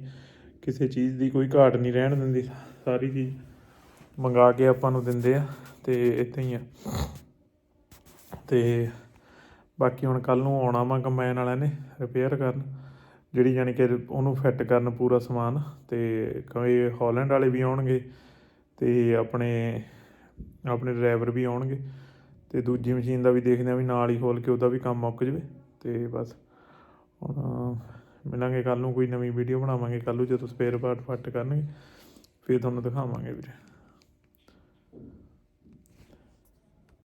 [SPEAKER 1] ਕਿਸੇ ਚੀਜ਼ ਦੀ ਕੋਈ ਘਾਟ ਨਹੀਂ ਰਹਿਣ ਦਿੰਦੀ। ਸਾਰੀ ਚੀਜ਼ ਮੰਗਾ ਕੇ ਆਪਾਂ ਨੂੰ ਦਿੰਦੇ ਆ, ਤੇ ਇੱਥੇ ਹੀ ਆ। ਤੇ ਬਾਕੀ ਹੁਣ ਕੱਲ ਨੂੰ ਆਉਣਾ ਵਾ ਕੰਬਾਈਨ ਵਾਲਿਆਂ ਨੇ ਰਿਪੇਅਰ ਕਰਨ, ਜਿਹੜੀ ਜਾਨੀ ਕਿ ਉਹਨੂੰ ਫਿੱਟ ਕਰਨ ਪੂਰਾ ਸਮਾਨ। ਤੇ ਕੋਈ ਹਾਲੈਂਡ ਵਾਲੇ ਵੀ ਆਉਣਗੇ, ਤੇ ਆਪਣੇ ਆਪਣੇ ਡਰਾਈਵਰ ਵੀ ਆਉਣਗੇ। ਤੇ ਦੂਜੀ ਮਸ਼ੀਨ ਦਾ ਵੀ ਦੇਖਦੇ ਆ ਵੀ ਨਾਲ ਹੀ ਖੋਲ ਕੇ ਉਹਦਾ ਵੀ ਕੰਮ ਮੁੱਕ ਜਵੇ ਤੇ ਬਸ ਹੁਣ ਮਿਲਾਂਗੇ ਕੱਲ ਨੂੰ ਕੋਈ ਨਵੀਂ ਵੀਡੀਓ ਬਣਾਵਾਂਗੇ ਕੱਲ ਨੂੰ ਜਦੋਂ ਸਪੇਅਰ ਪਾਰਟ ਫੱਟ ਕਰਨਗੇ, ਫਿਰ ਤੁਹਾਨੂੰ ਦਿਖਾਵਾਂਗੇ ਵੀਰੇ।